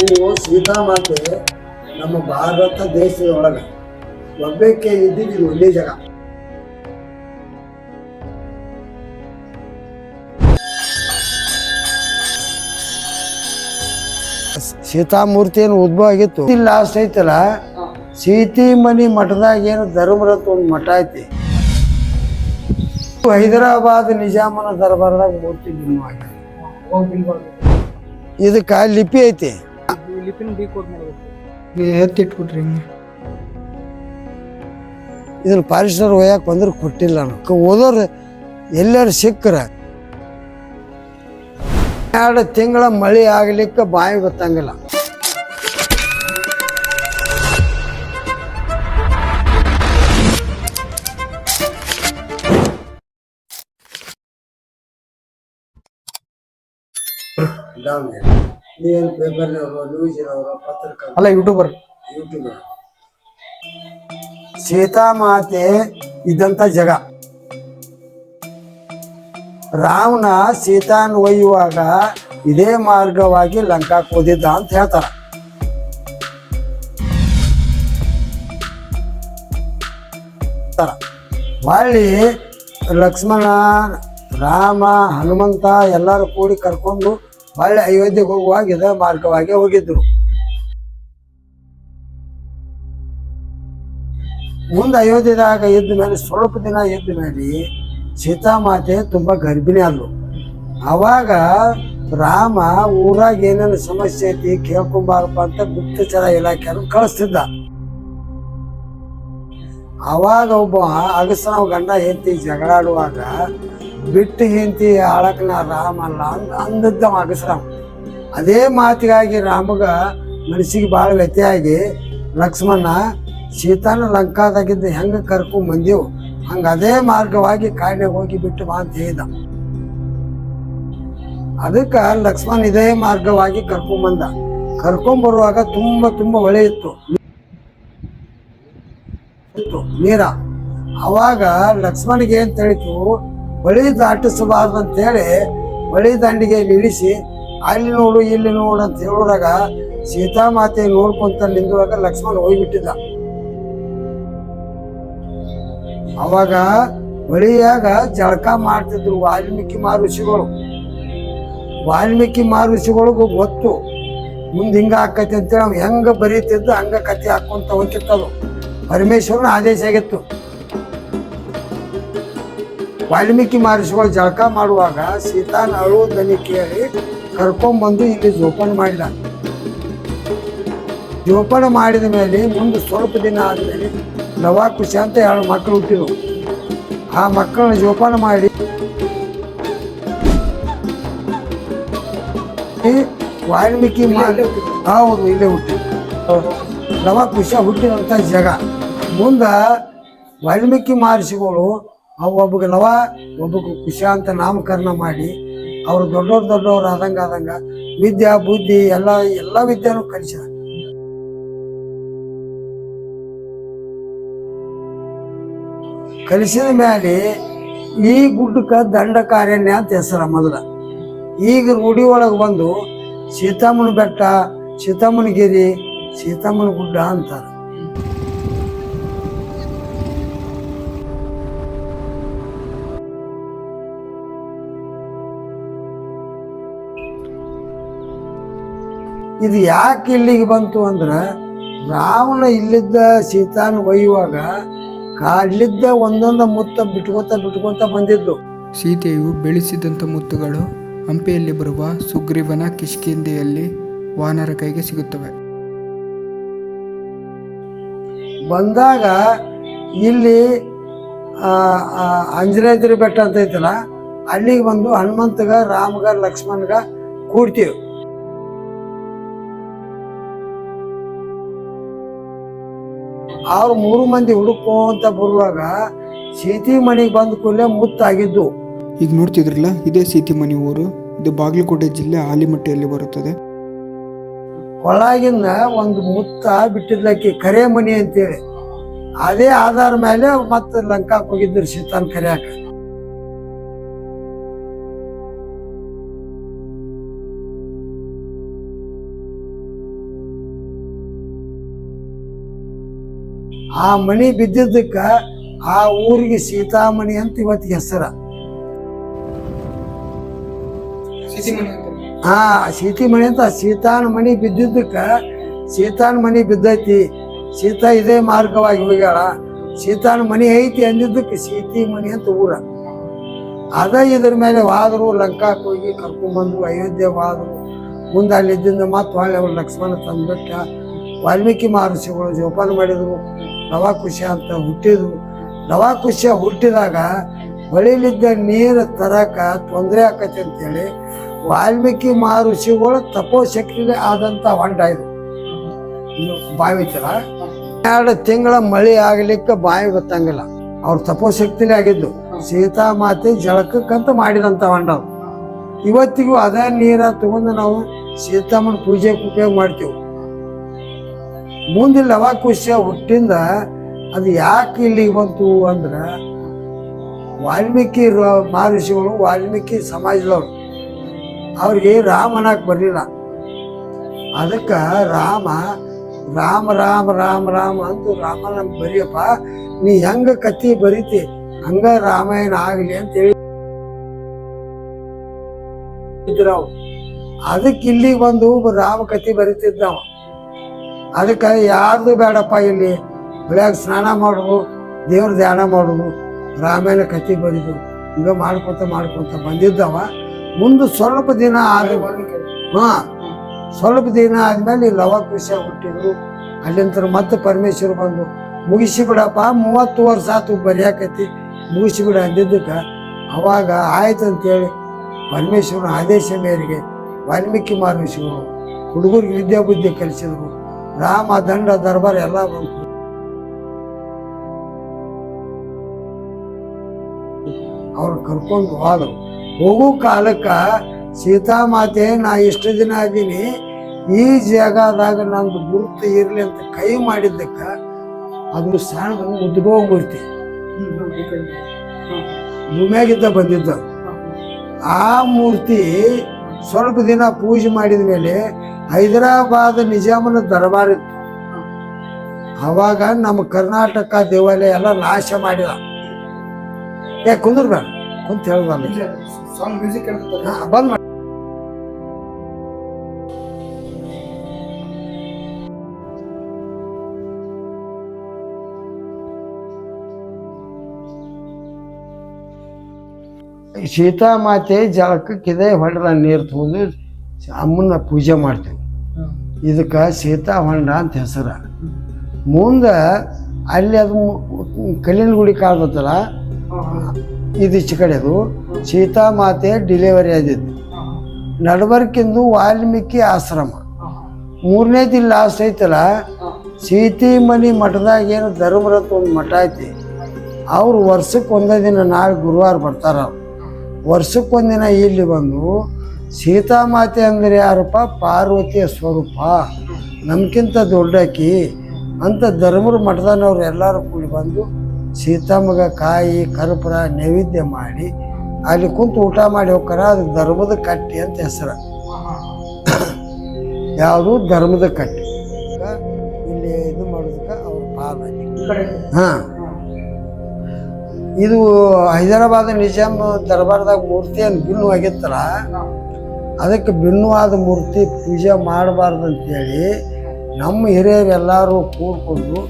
ನೀವು ಸೀತಾಮಾತೆ ನಮ್ಮ ಭಾರತ ದೇಶದೊಳಗೆ ಒಬ್ಬಕ್ಕೆ ಇದ್ದಿದ್ದು ಒಂದೇ ಜಗ. ಸೀತಾಮೂರ್ತಿ ಏನು ಉದ್ಭವ ಆಗಿತ್ತು. ಇಲ್ಲಿ ಲಾಸ್ಟ್ ಐತಲ್ಲ ಸೀತಿ ಮನಿ ಮಠದಾಗ ಏನು ಧರ್ಮರತ್ ಒಂದು ಮಠ ಐತಿ. ಹೈದರಾಬಾದ್ ನಿಜಾಮನ ದರ್ಬಾರ್ದಾಗ ಮೂರ್ತಿ ಇದಕ್ಕೆ ಇದಕ್ಕ ಲಿಪಿ ಐತಿ. ಲಿಪಿನ ಡಿಕೋಡ್ ಮಾಡ್ಬೇಕು ಎತ್ತಿಟ್ಬಿಟ್ರಿ ಹಿಂಗೆ ಇದನ್ನ ಪಾಲಿಸ್ಟರ್ ಒಯ್ಯಾಕ ಬಂದ್ರೆ ಕೊಟ್ಟಿಲ್ಲ ನಾನು ಓದೋರು ಎಲ್ಲಾರು ಸಿಕ್ಕರ ಎರಡು ತಿಂಗಳ ಮಳೆ ಆಗ್ಲಿಕ್ಕೆ ಬಾಯಿ ಗೊತ್ತಂಗಿಲ್ಲ ಪೇಪರ್ನವರು ನ್ಯೂಸಿನವರು ಅಲ್ಲ ಯೂಟ್ಯೂಬರ್ ಸೀತಾ ಸೀತಾಮಾತೆ ಇದ್ದಂಥ ಜಗ. ರಾವಣ ಸೀತಾನ್ ಒಯ್ಯುವಾಗ ಇದೇ ಮಾರ್ಗವಾಗಿ ಲಂಕಾ ಹೋದಿದ್ದ ಅಂತ ಹೇಳ್ತಾರ. ತರ. ಹೊಳ್ಳಿ ಲಕ್ಷ್ಮಣ ರಾಮ ಹನುಮಂತ ಎಲ್ಲರೂ ಕೂಡಿ ಕರ್ಕೊಂಡು ಹೊಳ್ಳಿ ಅಯೋಧ್ಯೆಗೆ ಹೋಗುವಾಗ ಇದೇ ಮಾರ್ಗವಾಗಿ ಹೋಗಿದ್ರು. ಮುಂದೆ ಅಯೋಧ್ಯೆದಾಗ ಎದ್ದ ಮೇಲೆ, ಸ್ವಲ್ಪ ದಿನ ಇದ್ದ ಮೇಲೆ ಸೀತಾಮಾತೆ ತುಂಬ ಗರ್ಭಿಣಿ ಆದ್ಲು. ಅವಾಗ ರಾಮ ಊರಾಗ ಏನೇನು ಸಮಸ್ಯೆ ಐತಿ ಕೇಳ್ಕೊಂಬಾರಪ್ಪ ಅಂತ ಗುಪ್ತಚರ ಇಲಾಖೆಯನ್ನು ಕಳಿಸ್ತಿದ್ದ. ಅವಾಗ ಒಬ್ಬ ಅಗಸನ ಗಂಡ ಹೆಂಡತಿ ಜಗಳಾಡುವಾಗ ಬಿಟ್ಟು ಹಿಂತಿ ಆಳಕ್ನ ರಾಮ ಅಲ್ಲ ಅಂದ ಅಂದದ್ದ ಅಗಸರಾಮ್ ಅದೇ ಮಾತಿಗಾಗಿ ರಾಮಗ ಮನಸ್ಸಿಗೆ ಭಾಳ ವ್ಯತ್ಯಾಗಿ ಲಕ್ಷ್ಮಣ, ಸೀತಾನ ಲಂಕಾದಾಗಿದ್ದ ಹೆಂಗೆ ಕರ್ಕೊಂಡು ಬಂದೆವು? ಹಂಗ ಅದೇ ಮಾರ್ಗವಾಗಿ ಕಾಡಿನಾಗ ಹೋಗಿ ಬಿಟ್ಟು ಬಾ ಅಂತ ಹೇಳಿದ. ಅದಕ್ಕೆ ಲಕ್ಷ್ಮಣ್ ಇದೇ ಮಾರ್ಗವಾಗಿ ಕರ್ಕೊಂಡ್ ಕರ್ಕೊಂಬರುವಾಗ ತುಂಬಾ ತುಂಬಾ ಹೊಳೆ ಇತ್ತು. ಇತ್ತು. ನೀರ. ಅವಾಗ ಲಕ್ಷ್ಮಣಿಗೆ ಏನ್ ತಿಳಿತು ಹೊಳಿ ದಾಟಿಸಬಾರ್ದು ಅಂತೇಳಿ ಬಳಿ ದಂಡಿಗೆ ಇಳಿಸಿ, ಅಲ್ಲಿ ನೋಡು, ಇಲ್ಲಿ ನೋಡು ಅಂತ ಹೇಳುವಾಗ ಸೀತಾಮಾತೆ ನೋಡ್ಕೊಂತ ನಿಂದುವಾಗ ಲಕ್ಷ್ಮಣ ಹೋಗ್ಬಿಟ್ಟಿದ್ದ. ಅವಾಗ ಬಳಿಯಾಗ ಜಳಕ ಮಾಡ್ತಿದ್ರು ವಾಲ್ಮೀಕಿ ಮಹರ್ಷಿಗಳು. ವಾಲ್ಮೀಕಿ ಮಹರ್ಷಿಗಳಿಗೂ ಗೊತ್ತು, ಮುಂದೆ ಹಿಂಗ ಆಕತಿ ಅಂತೇಳಿ ಅವ್ನು ಹೆಂಗ ಬರೀತಿದ್ದು ಹಂಗ ಕತೆ ಹಾಕೊಂತ ಅದು ಪರಮೇಶ್ವರನ ಆದೇಶ ಆಗಿತ್ತು. ವಾಲ್ಮೀಕಿ ಮಹರ್ಷಿಗಳು ಜಳಕ ಮಾಡುವಾಗ ಸೀತಾನ ಅಳುವುದನ್ನು ದನಿ ಕೇಳಿ ಕರ್ಕೊಂಡ್ಬಂದು ಇಲ್ಲಿ ಜೋಪಾನ ಮಾಡಿದ. ಜೋಪಾನ ಮಾಡಿದ ಮೇಲೆ ಮುಂದೆ ಸ್ವಲ್ಪ ದಿನ ಆದಮೇಲೆ ನವ ಖುಷಿ ಅಂತ ಎರಡು ಮಕ್ಕಳು ಹುಟ್ಟಿದ್ರು ಆ ಮಕ್ಕಳನ್ನ ಜೋಪಾನ ಮಾಡಿ ವಾಲ್ಮೀಕಿ ಮಾಡಿ ಹೌದು ಇಲ್ಲೇ ಹುಟ್ಟಿದ್ರು ನವ ಖುಷ ಹುಟ್ಟಿದಂಥ ಜಾಗ. ಮುಂದೆ ವಾಲ್ಮೀಕಿ ಮಹರ್ಷಿಗಳು ಅವು ಒಬ್ಬಗೆ ನವ ಒಬ್ಬಗ ಖುಷ ಅಂತ ನಾಮಕರಣ ಮಾಡಿ, ಅವ್ರು ದೊಡ್ಡವ್ರು ದೊಡ್ಡವ್ರು ಆದಂಗ ಆದಂಗ ವಿದ್ಯಾ, ಬುದ್ಧಿ, ಎಲ್ಲ ಎಲ್ಲ ವಿದ್ಯಾನು ಕಲಿಸಿದ ಕಲಿಸಿದ ಮೇಲೆ ಈ ಗುಡ್ಡಕ್ಕೆ ದಂಡಕಾರಣ್ಯ ಅಂತ ಹೆಸರ ಮೊದಲ. ಈಗ ರೂಢಿ ಒಳಗೆ ಬಂದು ಸೀತಾಮನ ಬೆಟ್ಟ, ಸೀತಾಮನ ಗಿರಿ, ಸೀತಾಮನ ಗುಡ್ಡ ಅಂತಾರೆ. ಇದು ಯಾಕೆ ಇಲ್ಲಿಗೆ ಬಂತು ಅಂದ್ರೆ ರಾವಣ ಇಲ್ಲಿದ್ದ ಸೀತಾನ ಒಯ್ಯುವಾಗ ಕಾಡ್ಲಿದ್ದ ಒಂದೊಂದು ಮುತ್ತ ಬಿಟ್ಕೋತ ಬಿಟ್ಕೋತ ಬಂದಿದ್ದು ಸೀತೆಯು ಬೆಳೆಸಿದಂಥ ಮುತ್ತುಗಳು ಹಂಪೆಯಲ್ಲಿ ಬರುವ ಸುಗ್ರೀವನ ಕಿಷ್ಕಿಂದೆಯಲ್ಲಿ ವಾನರ ಕೈಗೆ ಸಿಗುತ್ತವೆ. ಬಂದಾಗ ಇಲ್ಲಿ ಅಂಜನೇದ್ರಿ ಬೆಟ್ಟ ಅಂತ ಐತಲ್ಲ ಅಲ್ಲಿಗೆ ಬಂದು ಹನುಮಂತಗ ರಾಮಗ ಲಕ್ಷ್ಮಣಗ ಕೂಡ್ತೀವಿ ಅವ್ರು ಮೂರು ಮಂದಿ ಹುಡುಕೋಂತ ಬರುವಾಗ ಸೀತಿ ಮನೆಗೆ ಬಂದ ಕೂಡಲೇ ಮುತ್ತಾಗಿದ್ದು. ಈಗ ನೋಡ್ತಿದ್ರಲ್ಲ ಇದೇ ಸೀತಿ ಮನೆ ಊರು. ಇದು ಬಾಗಲಕೋಟೆ ಜಿಲ್ಲೆ ಆಲಿಮಟ್ಟೆಯಲ್ಲಿ ಬರುತ್ತದೆ. ಒಳಗಿಂದ ಒಂದು ಮುತ್ತ ಬಿಟ್ಟಿದ್ಲಕ್ಕಿ ಕರೆ ಮನಿ ಅಂತೇಳಿ. ಅದೇ ಆಧಾರ ಮೇಲೆ ಮತ್ತೆ ಲಂಕಾಕ್ ಹೋಗಿದ್ರು ಸೀತಾನ್ ಕರಿಯಾಕ. ಆ ಮಣಿ ಬಿದ್ದಿದ್ದಕ್ಕೆ ಆ ಊರಿಗೆ ಸೀತಾಮಣಿ ಅಂತ ಇವತ್ತು ಹೆಸರ. ಹಾ ಸೀತಿಮಣಿ ಅಂತ ಸೀತಾನ ಮಣಿ ಬಿದ್ದಿದ್ದಕ್ಕೆ ಸೀತಾನ ಮಣಿ ಬಿದ್ದೈತಿ. ಸೀತಾ ಇದೇ ಮಾರ್ಗವಾಗಿ ಹೋಗ್ಯಾಳ. ಸೀತಾನ ಮಣಿ ಐತಿ ಅಂದಿದ್ದಕ್ಕೆ ಸೀತಿ ಮಣಿ ಅಂತ ಊರ. ಅದ ಇದ್ರ ಮೇಲೆ ವಾದರು ಲಂಕಾಕ್ ಹೋಗಿ ಕರ್ಕೊಂಡ್ಬಂದು ಅಯೋಧ್ಯೆ ವಾದರು ಮುಂದೆ ಅಲ್ಲಿದ್ದಿಂದ ಮತ್ತೆ ಹೊಳ್ಳಿ ಅವ್ರು ಲಕ್ಷ್ಮಣ ತಂದ್ಬಿಟ್ಟ ವಾಲ್ಮೀಕಿ ಮಹರ್ಷಿಗಳು ಜೋಪಾನ ಮಾಡಿದ್ರು. ಲವಾಕುಶ ಅಂತ ಹುಟ್ಟಿದ್ರು ನವಾಕುಶ ಹುಟ್ಟಿದಾಗ ಹೊಳಿಲಿದ್ದ ನೀರು ತರಕ ತೊಂದರೆ ಆಕತಿ ಅಂತೇಳಿ ವಾಲ್ಮೀಕಿ ಮಹರ್ಷಿಗಳು ತಪೋಶಕ್ತಿಗೆ ಆದಂಥ ಹೊಂಡ ಇದು. ಬಾವಿ ತರ ಎರಡು ತಿಂಗಳ ಮಳೆ ಆಗ್ಲಿಕ್ಕೆ ಬಾವಿ ಗೊತ್ತಂಗಿಲ್ಲ. ಅವ್ರು ತಪೋಶಕ್ತಿನೇ ಆಗಿದ್ದು. ಸೀತಾ ಮಾತೆ ಜಳಕಕ್ಕಂತ ಮಾಡಿದಂತ ಹೊಂಡ ಇವತ್ತಿಗೂ ಅದೇ ನೀರ ತಗೊಂಡು ನಾವು ಸೀತಾಮ್ಮನ ಪೂಜೆಗೆ ಉಪಯೋಗ ಮಾಡ್ತೀವಿ. ಮುಂದೆ ಲವಾಕುಶ ಹುಟ್ಟಿಂದ ಅದು ಯಾಕೆ ಇಲ್ಲಿಗೆ ಬಂತು ಅಂದ್ರೆ ವಾಲ್ಮೀಕಿ ರ- ಮಹರ್ಷಿಗಳು ವಾಲ್ಮೀಕಿ ಸಮಾಜದವ್ರು ಅವ್ರಿಗೆ ರಾಮ ಅನ್ನಕ್ ಬರಲಿಲ್ಲ ಅದಕ್ಕೆ ರಾಮ ರಾಮ ರಾಮ ರಾಮ ರಾಮ ಅಂತ ರಾಮನ ಬರಿಯಪ್ಪ ನೀ ಹೆಂಗ ಕತ್ತಿ ಬರೀತಿ ಹಂಗ ರಾಮಾಯಣ ಆಗಲಿ ಅಂತ ಹೇಳಿ ಇದ್ರು ಅವ್ರು. ಅದಕ್ಕೆ ಇಲ್ಲಿಗೆ ಬಂದು ಒಬ್ಬ ರಾಮ ಕಥೆ ಬರೀತಿದ್ದ ಅವ ಅದಕ್ಕೆ ಯಾರ್ದು ಬೇಡಪ್ಪ ಇಲ್ಲಿ? ಬೆಳಗ್ಗೆ ಸ್ನಾನ ಮಾಡೋದು, ದೇವ್ರ ಧ್ಯಾನ ಮಾಡೋದು, ರಾಮಾಯಣ ಕಥೆ ಬರೀದು, ಹಿಂಗ ಮಾಡ್ಕೊತ ಮಾಡ್ಕೊತ ಬಂದಿದ್ದವ. ಮುಂದೆ ಸ್ವಲ್ಪ ದಿನ ಆದ ಹಾ, ಸ್ವಲ್ಪ ದಿನ ಆದ್ಮೇಲೆ ಈ ಲವಕುಶ ಹುಟ್ಟಿದ್ರು. ಅಲ್ಲಿಂದ ಮತ್ತೆ ಪರಮೇಶ್ವರ ಬಂದು, ಮುಗಿಸಿ ಬಿಡಪ್ಪ, ಮೂವತ್ತು ವರ್ಷ ಆತು ಬರೆಯಾಕತಿ ಮುಗಿಸಿ ಬಿಡ ಅಂದಿದ್ದಕ್ಕೆ. ಅವಾಗ ಆಯ್ತು ಅಂತೇಳಿ ಪರಮೇಶ್ವರನ ಆದೇಶ ಮೇರೆಗೆ ವಾಲ್ಮೀಕಿ ಮಹರ್ಷಿಗಳು ಹುಡುಗರಿಗೆ ವಿದ್ಯಾಬುದ್ಧಿ ಕಲಿಸಿದ್ರು. ರಾಮ, ದಂಡ, ದರ್ಬಾರ್ ಎಲ್ಲ ಬಂತು. ಅವ್ರು ಕರ್ಕೊಂಡು ಹೋದ್ರು. ಹೋಗೋ ಕಾಲಕ್ಕ ಸೀತಾಮಾತೆ ನಾ ಇಷ್ಟು ದಿನ ಆಗೀನಿ, ಈ ಜಾಗದಾಗ ನಂದು ಗುರುತು ಇರಲಿ ಅಂತ ಕೈ ಮಾಡಿದ್ದಕ್ಕೆ, ಅದು ಸಣ್ಣ ಉದ್ಗೋಗ್ಬಿಡ್ತಿ ಭೂಮಿಯಾಗಿದ್ದ ಬಂದಿದ್ದ. ಆ ಮೂರ್ತಿ ಸ್ವಲ್ಪ ದಿನ ಪೂಜೆ ಮಾಡಿದ ಮೇಲೆ ಹೈದರಾಬಾದ್ ನಿಜಾಮನ ದರ್ಬಾರ್ ಇತ್ತು. ಅವಾಗ ನಮ್ಮ ಕರ್ನಾಟಕ ದೇವಾಲಯ ಎಲ್ಲ ನಾಶ ಮಾಡಿದ. ಏ ಕುಂದ್ರಬೇಡ ಕುಂತ ಹೇಳ್ದ ಬಂದ್ ಸೀತಾಮಾತೆ ಜಳಕಕ್ಕಿದೆ ಹೊಂಡ ನೀರು ತಗೊಂಡು ಅಮ್ಮನ ಪೂಜೆ ಮಾಡ್ತೀವಿ ಇದಕ್ಕೆ ಸೀತಾ ಹೊಂಡ ಅಂತ ಹೆಸರು. ಮುಂದೆ ಅಲ್ಲಿ ಅದು ಕಲ್ಲಿನ ಗುಡಿ ಕಾಣ್ಬತ್ತಲ್ಲ ಇದು ಈಚೆ ಕಡೆದು ಸೀತಾಮಾತೆ ಡಿಲಿವರಿ ಆದಿತ್ತು ನಡಬರ್ಕಿಂದು ವಾಲ್ಮೀಕಿ ಆಶ್ರಮ. ಮೂರನೇದು ಲಾಸ್ಟ್ ಐತಲ್ಲ ಸೀತಿ ಮನಿ ಮಠದಾಗ ಏನು ಧರ್ಮರಥ ಒಂದು ಮಠ ಐತಿ. ಅವ್ರು ವರ್ಷಕ್ಕೆ ಒಂದೇ ದಿನ ನಾಳೆ ಗುರುವಾರ ಬರ್ತಾರ ಅವ್ರು. ವರ್ಷಕ್ಕೆ ಒಂದಿನ ಇಲ್ಲಿ ಬಂದು ಸೀತಾಮಾತೆ ಅಂದರೆ ಯಾರಪ್ಪ? ಪಾರ್ವತಿಯ ಸ್ವರೂಪ. ನಮ್ಗಿಂತ ದೊಡ್ಡಾಕಿ ಅಂತ ಧರ್ಮರ ಮಠದನವ್ರು ಎಲ್ಲರೂ ಕೂಡಿ ಬಂದು ಸೀತಾಮಗ ಕಾಯಿ ಕರ್ಪುರ ನೈವೇದ್ಯ ಮಾಡಿ ಅಲ್ಲಿ ಕುಂತು ಊಟ ಮಾಡಿ ಹೋಗ್ತಾರೆ. ಅದು ಧರ್ಮದ ಕಟ್ಟಿ ಅಂತ ಹೆಸರು. ಯಾವುದು? ಧರ್ಮದ ಕಟ್ಟಿ. ಇಲ್ಲಿ ಇದು ಮಾಡೋದಕ್ಕೆ ಅವ್ರ ಪಾದ ಹಾ. ಇದು ಹೈದರಾಬಾದ್ ನಿಜಾಮ್ ದರ್ಬಾರ್ದಾಗ ಮೂರ್ತಿ ಏನು ಭಿನ್ನು ಆಗಿತ್ತಲ್ಲ? ಅದಕ್ಕೆ ಭಿನ್ನವಾದ ಮೂರ್ತಿ ಪೂಜೆ ಮಾಡಬಾರ್ದು ಅಂತೇಳಿ ನಮ್ಮ ಹಿರಿಯರು ಎಲ್ಲರೂ ಕೂಡ್ಕೊಂಡು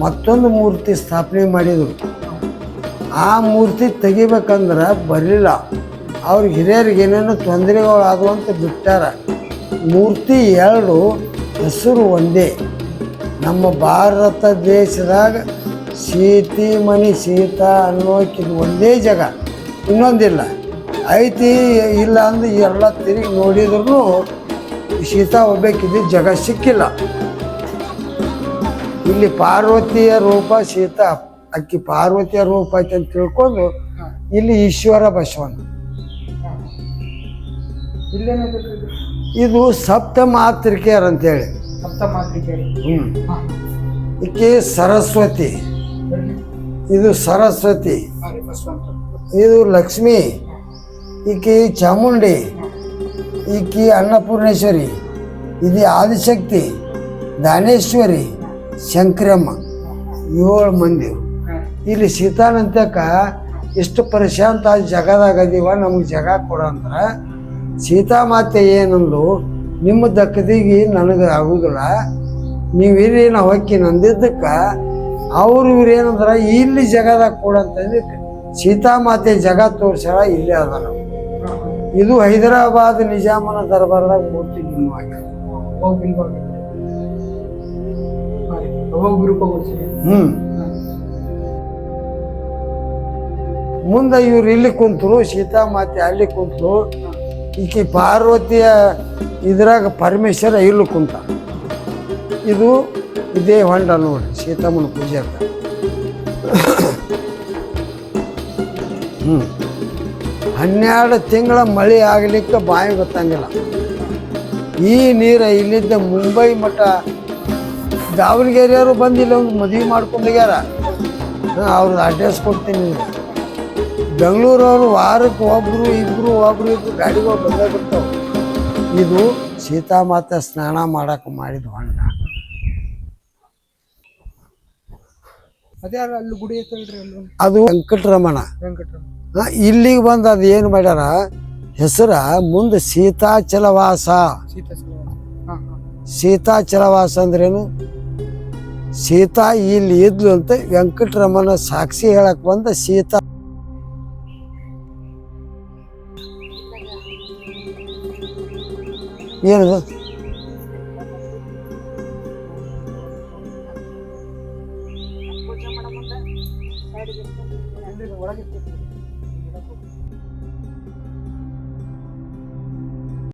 ಮತ್ತೊಂದು ಮೂರ್ತಿ ಸ್ಥಾಪನೆ ಮಾಡಿದರು. ಆ ಮೂರ್ತಿ ತೆಗಿಬೇಕಂದ್ರೆ ಬರಲಿಲ್ಲ. ಅವ್ರ ಹಿರಿಯರಿಗೆ ಏನೇನೋ ತೊಂದರೆಗಳಾದವು ಅಂತ ಬಿಟ್ಟಾರ. ಮೂರ್ತಿ ಎರಡು ಹೆಸರು ಒಂದೇ. ನಮ್ಮ ಭಾರತ ದೇಶದಾಗ ಸೀತಿ ಮನಿ ಸೀತಾ ಅನ್ನೋಕಿದು ಒಂದೇ ಜಾಗ. ಇನ್ನೊಂದಿಲ್ಲ. ಐತಿ ಇಲ್ಲ ಅಂದ್ರೆ ಎಲ್ಲ ತಿರುಗಿ ನೋಡಿದ್ರು ಸೀತಾ ಒಬ್ಬಾಕಿದ್ದು ಜಾಗ ಸಿಕ್ಕಿಲ್ಲ. ಇಲ್ಲಿ ಪಾರ್ವತಿಯ ರೂಪ ಸೀತಾ ಅಕ್ಕಿ ಪಾರ್ವತಿಯ ರೂಪ ಐತೆ ಅಂತ ತಿಳ್ಕೊಂಡು ಇಲ್ಲಿ ಈಶ್ವರ ಬಸವಣ್ಣ ಇಲ್ಲೇನೈತೆ ಇದು? ಸಪ್ತ ಮಾತೃಕೆಯರ್ ಅಂತೇಳಿ. ಸಪ್ತ ಮಾತೃಕೆ ಹ್ಮ್ ಈಕೆ ಸರಸ್ವತಿ. ಇದು ಸರಸ್ವತಿ. ಇದು ಲಕ್ಷ್ಮಿ. ಈಕಿ ಚಾಮುಂಡಿ. ಈಕಿ ಅನ್ನಪೂರ್ಣೇಶ್ವರಿ. ಇದು ಆದಿಶಕ್ತಿ. ದಾನೇಶ್ವರಿ ಶಂಕರಮ್ಮ. ಏಳು ಮಂದಿ. ಇಲ್ಲಿ ಸೀತಾನಂತಕ ಎಷ್ಟು ಪ್ರಶಾಂತ ಜಗದಾಗ ಅದೀವ ನಮಗೆ ಜಗ ಕೊಡ ಅಂದ್ರೆ ಸೀತಾಮಾತೆ ಏನಂದು, ನಿಮ್ಮ ದಕ್ಕದಿಗೆ ನನಗೆ ಆಗುದಿಲ್ಲ. ನೀವು ನಾವು ಹೊಕ್ಕಿ ನಂದಿದ್ದಕ್ಕೆ ಅವ್ರು ಇವ್ರು ಏನಂದ್ರ ಇಲ್ಲಿ ಜಗದಾಗ ಕೂಡ ಅಂತಂದ್ರೆ ಸೀತಾಮಾತೆ ಜಗ ತೋರ್ಸ್ಯಾರ ಇಲ್ಲೇ ಅದ ನಾವು. ಇದು ಹೈದರಾಬಾದ್ ನಿಜಾಮನ ದರ್ಬಾರ್ದಾಗ ಮೂರ್ತಿ ಹ್ಮ್. ಮುಂದೆ ಇವ್ರು ಇಲ್ಲಿ ಕುಂತರು ಸೀತಾಮಾತೆ ಅಲ್ಲಿ ಕುಂತರು ಈಕಿ ಪಾರ್ವತಿಯ ಇದ್ರಾಗ ಪರಮೇಶ್ವರ ಇಲ್ಲಿ ಕುಂತ ಇದು ಇದೇ ಹೊಂಡ ನೋಡಿ ಸೀತಮ್ಮನ ಪೂಜೆ ಹ್ಞೂ ಹನ್ನೆರಡು ತಿಂಗಳ ಮಳೆ ಆಗಲಿಕ್ಕೆ ಬಾಯಿ ಗೊತ್ತಂಗಿಲ್ಲ. ಈ ನೀರು ಇಲ್ಲಿದ್ದ ಮುಂಬೈ ಮಠ, ದಾವಣಗೆರೆಯವರು ಬಂದಿಲ್ಲ, ಒಂದು ಮದುವೆ ಮಾಡ್ಕೊಂಡೋಗ್ಯಾರ ಅವ್ರದ್ದು ಅಡ್ರೆಸ್ ಕೊಡ್ತೀನಿ. ಬೆಂಗಳೂರವರು ವಾರಕ್ಕೆ ಒಬ್ಬರು ಇಬ್ಬರು ಒಬ್ರು ಇಬ್ಬರು ಗಾಡಿಗಳು ಬಂದೇ ಬಿಡ್ತಾವೆ. ಇದು ಸೀತಾಮಾತೆ ಸ್ನಾನ ಮಾಡಕ್ಕೆ ಮಾಡಿದ ಹೊಂಡ ಅದೇ ಅಲ್ಲ ಅಲ್ಲಿ ಗುಡಿ ಐತಲ್ರಿ ಅಲ್ಲಿ ಅದು ವೆಂಕಟರಮಣ. ವೆಂಕಟರಾಮ ಇಲ್ಲಿಗೆ ಬಂದು ಅದು ಏನು ಮಾಡ್ಯಾರ? ಹೆಸರ ಮುಂದೆ ಸೀತಾಚಲವಾಸ. ಸೀತಾಚಲವಾಸ ಅಂದ್ರೇನು? ಸೀತಾ ಇಲ್ಲಿ ಇದ್ಲು ಅಂತ ವೆಂಕಟರಮಣ ಸಾಕ್ಷಿ ಹೇಳಕ್ ಬಂದ ಸೀತಾ. ಏನದು?